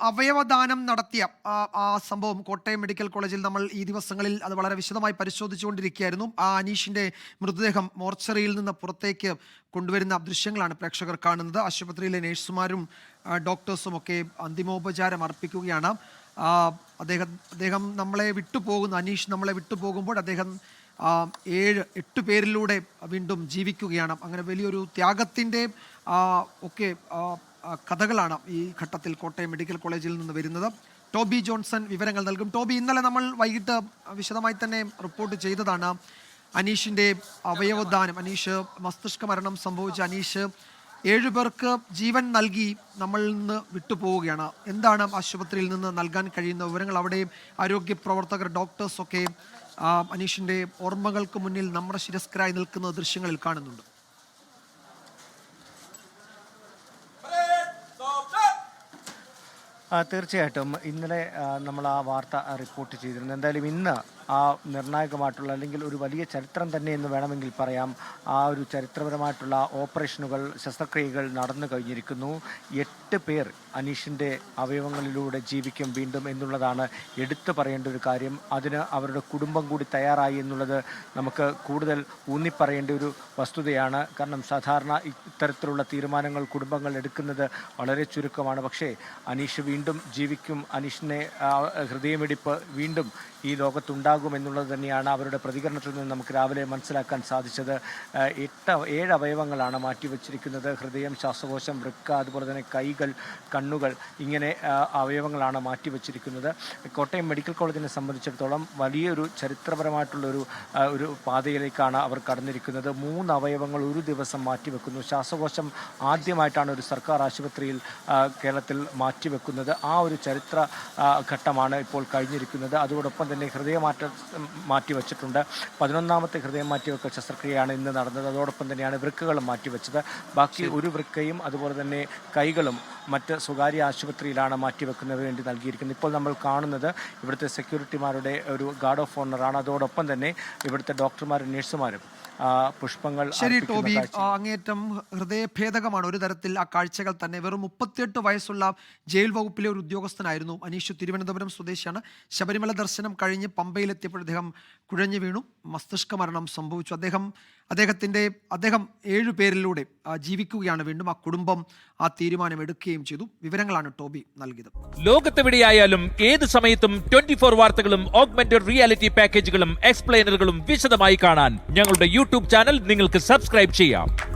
അവയവദാനം നടത്തിയ ആ, സംഭവം കോട്ടയം മെഡിക്കൽ കോളേജിൽ നമ്മൾ ഈ ദിവസങ്ങളിൽ അത് വളരെ വിശദമായി പരിശോധിച്ചുകൊണ്ടിരിക്കുകയായിരുന്നു. ആ അനീഷിന്റെ മൃതദേഹം മോർച്ചറിയിൽ നിന്ന് പുറത്തേക്ക് കൊണ്ടുവരുന്ന ദൃശ്യങ്ങളാണ് പ്രേക്ഷകർ കാണുന്നത്. ആശുപത്രിയിലെ നഴ്സുമാരും ഡോക്ടേഴ്സും ഒക്കെ അന്തിമോപചാരം അർപ്പിക്കുകയാണ്. അദ്ദേഹം അദ്ദേഹം നമ്മളെ വിട്ടുപോകുന്നു. അനീഷ് നമ്മളെ വിട്ടുപോകുമ്പോൾ അദ്ദേഹം ഏഴ് എട്ട് പേരിലൂടെ വീണ്ടും ജീവിക്കുകയാണ്. അങ്ങനെ വലിയൊരു ത്യാഗത്തിന്റെ ഒക്കെ കഥകളാണ് ഈ ഘട്ടത്തിൽ കോട്ടയം മെഡിക്കൽ കോളേജിൽ നിന്ന് വരുന്നത്. ടോബി ജോൺസൺ വിവരങ്ങൾ നൽകും. ടോബി ഇന്നലെ നമ്മൾ വൈകിട്ട് വിശദമായി തന്നെ റിപ്പോർട്ട് ചെയ്തതാണ് അനീഷിന്റെ അവയവദാനം. അനീഷ് മസ്തിഷ്ക മരണം സംഭവിച്ച അനീഷ് ഏഴു പേർക്ക് ജീവൻ നൽകി നമ്മളിൽ നിന്ന് വിട്ടുപോവുകയാണ്. എന്താണ് ആശുപത്രിയിൽ നിന്ന് നൽകാൻ കഴിയുന്ന വിവരങ്ങൾ? അവിടെ ആരോഗ്യ പ്രവർത്തകർ ഡോക്ടേഴ്സൊക്കെ അനീഷിന്റെ ഓർമ്മകൾക്ക് മുന്നിൽ നമ്മുടെ ശിരസ്കരായി നിൽക്കുന്ന ദൃശ്യങ്ങളിൽ കാണുന്നുണ്ട് ആ, തീർച്ചയായിട്ടും. ഇന്നലെ നമ്മൾ ആ വാർത്ത റിപ്പോർട്ട് ചെയ്തിരുന്നു എന്തായാലും ഇന്ന് നിർണായകമായിട്ടുള്ള അല്ലെങ്കിൽ ഒരു വലിയ ചരിത്രം തന്നെ എന്ന് വേണമെങ്കിൽ പറയാം. ആ ഒരു ചരിത്രപരമായിട്ടുള്ള ഓപ്പറേഷനുകൾ ശസ്ത്രക്രിയകൾ നടന്നു കഴിഞ്ഞിരിക്കുന്നു. എട്ട് പേർ അനീഷിന്റെ അവയവങ്ങളിലൂടെ ജീവിക്കും വീണ്ടും എന്നുള്ളതാണ് എടുത്തു പറയേണ്ട ഒരു കാര്യം. അതിന് അവരുടെ കുടുംബം കൂടി തയ്യാറായി എന്നുള്ളത് നമുക്ക് കൂടുതൽ ഊന്നിപ്പറയേണ്ട ഒരു വസ്തുതയാണ്. കാരണം സാധാരണ ഇത്തരത്തിലുള്ള തീരുമാനങ്ങൾ കുടുംബങ്ങൾ എടുക്കുന്നത് വളരെ ചുരുക്കമാണ്. പക്ഷേ അനീഷ് വീണ്ടും ജീവിക്കും. അനീഷിനെ ആ, ഹൃദയമിടിപ്പ് വീണ്ടും ഈ ലോകത്തുണ്ടാകും. എന്നുള്ളത് തന്നെയാണ് അവരുടെ പ്രതികരണത്തിൽ നിന്ന് നമുക്ക് രാവിലെ മനസ്സിലാക്കാൻ സാധിച്ചത്. എട്ട് ഏഴ് അവയവങ്ങളാണ് മാറ്റിവെച്ചിരിക്കുന്നത്. ഹൃദയം ശ്വാസകോശം വൃക്ക അതുപോലെ തന്നെ കൈകൾ കണ്ണുകൾ ഇങ്ങനെ അവയവങ്ങളാണ് മാറ്റിവെച്ചിരിക്കുന്നത്. കോട്ടയം മെഡിക്കൽ കോളേജിനെ സംബന്ധിച്ചിടത്തോളം വലിയൊരു ചരിത്രപരമായിട്ടുള്ളൊരു ഒരു പാതയിലേക്കാണ് അവർ കടന്നിരിക്കുന്നത്. മൂന്ന് അവയവങ്ങൾ ഒരു ദിവസം മാറ്റിവെക്കുന്നു. ശ്വാസകോശം ആദ്യമായിട്ടാണ് ഒരു സർക്കാർ ആശുപത്രിയിൽ കേരളത്തിൽ മാറ്റിവെക്കുന്നത്. ആ ഒരു ചരിത്ര ഘട്ടമാണ് ഇപ്പോൾ കഴിഞ്ഞിരിക്കുന്നത്. അതോടൊപ്പം തന്നെ ഹൃദയമാറ്റ മാറ്റിവെച്ചിട്ടുണ്ട്. പതിനൊന്നാമത്തെ ഹൃദയം മാറ്റിവെക്കൽ ശസ്ത്രക്രിയയാണ് ഇന്ന് നടന്നത്. അതോടൊപ്പം തന്നെയാണ് വൃക്കകളും മാറ്റിവെച്ചത്. ബാക്കി ഒരു വൃക്കയും അതുപോലെ തന്നെ കൈകളും മറ്റ് സ്വകാര്യ ആശുപത്രിയിലാണ് മാറ്റിവെക്കുന്നതിന് വേണ്ടി നൽകിയിരിക്കുന്നത്. ഇപ്പോൾ നമ്മൾ കാണുന്നത് ഇവിടുത്തെ സെക്യൂരിറ്റിമാരുടെ ഒരു ഗാർഡ് ഓഫ് ഓണറാണ്. അതോടൊപ്പം തന്നെ ഇവിടുത്തെ ഡോക്ടർമാരും നഴ്സുമാരും പുഷ്പങ്ങൾ ശരി ടോബി. അങ്ങേറ്റം ഹൃദയഭേദകമാണ് ഒരു തരത്തിൽ ആ കാഴ്ചകൾ തന്നെ. വെറും മുപ്പത്തിയെട്ട് വയസ്സുള്ള ജയിൽ വകുപ്പിലെ ഒരു ഉദ്യോഗസ്ഥനായിരുന്നു അനീഷ് തിരുവനന്തപുരം സ്വദേശിയാണ്. ശബരിമല ദർശനം കഴിഞ്ഞ് പമ്പയിലെത്തിയപ്പോൾ അദ്ദേഹം കുഴഞ്ഞു വീണു. മസ്തിഷ്ക മരണം സംഭവിച്ചു. അദ്ദേഹം അദ്ദേഹത്തിന്റെ അദ്ദേഹം ഏഴു പേരിലൂടെ ജീവിക്കുകയാണ് വീണ്ടും. ആ കുടുംബം ആ തീരുമാനം എടുക്കുകയും ചെയ്തു. വിവരങ്ങളാണ് ടോബി നൽകിയത്. ലോകത്തെവിടെയായാലും ഏത് സമയത്തും ട്വന്റി ഫോർ വാർത്തകളും ഓഗ്മെന്റഡ് റിയാലിറ്റി പാക്കേജുകളും എക്സ്പ്ലെയിനറുകളും വിശദമായി കാണാൻ ഞങ്ങളുടെ യൂട്യൂബ് ചാനൽ നിങ്ങൾക്ക് സബ്സ്ക്രൈബ് ചെയ്യാം.